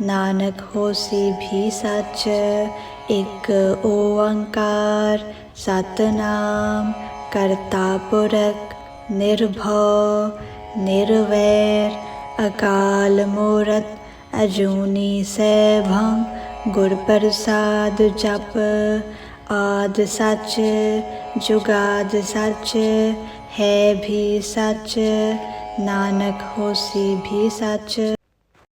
ਨਾਨਕ ਹੋਸੀ ਵੀ ਸੱਚ ਇਕ ਓੰਕਾਰ ਸਤਨਾਮ ਕਰਤਾ ਪੁਰਖ ਨਿਰਭਉ ਨਿਰਵੈਰ ਅਕਾਲ ਮੂਰਤ ਅਜੂਨੀ ਸੈਭੰ ਗੁਰ ਪ੍ਰਸਾਦ ਜਪ ਆਦ ਸੱਚ ਜੁਗਾਦ ਸੱਚ ਹੈ ਵੀ ਸੱਚ ਨਾਨਕ ਹੋਸੀ ਵੀ ਸੱਚ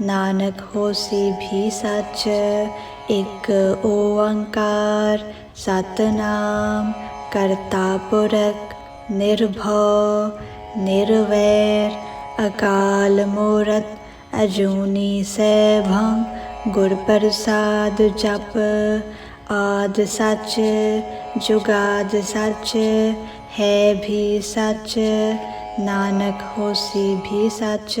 ਨਾਨਕ ਹੋਸੀ ਵੀ ਸੱਚ ਇੱਕ ਓੰਕਾਰ ਸਤਨਾਮ ਕਰਤਾ ਪੁਰਖ ਨਿਰਭਉ ਨਿਰਵੈਰ ਅਕਾਲ ਮੂਰਤ ਅਜੂਨੀ ਸੈਭੰ ਗੁਰ ਪ੍ਰਸਾਦ ਜਪ ਆਦ ਸੱਚ ਜੁਗਾਦ ਸੱਚ ਹੈ ਵੀ ਸੱਚ ਨਾਨਕ ਹੋਸੀ ਵੀ ਸੱਚ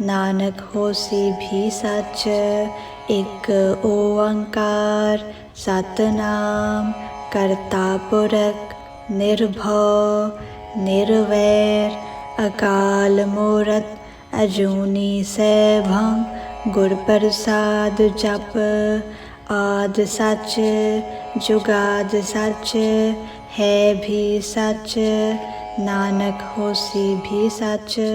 ਨਾਨਕ ਹੋਸੀ ਵੀ ਸੱਚ ਇਕ ਓੰਕਾਰ ਸਤਨਾਮ ਕਰਤਾ ਪੁਰਖ ਨਿਰਭਉ ਨਿਰਵੈਰ ਅਕਾਲ ਮੂਰਤ ਅਜੂਨੀ ਸੈਭੰ ਗੁਰ ਪ੍ਰਸਾਦ ਜਪ ਆਦ ਸੱਚ ਜੁਗਾਦ ਸੱਚ ਹੈ ਵੀ ਸੱਚ ਨਾਨਕ ਹੋਸੀ ਵੀ ਸੱਚ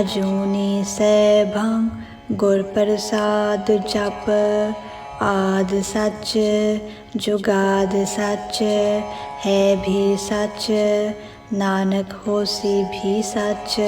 ਅਜੂਨੀ ਸੈਭੰ ਗੁਰ ਪ੍ਰਸਾਦ ਜਪ, ਆਦ ਸੱਚ, ਜੁਗਾਦ ਸੱਚ, ਹੈ ਵੀ ਸੱਚ, ਨਾਨਕ ਹੋਸੀ ਵੀ ਸੱਚ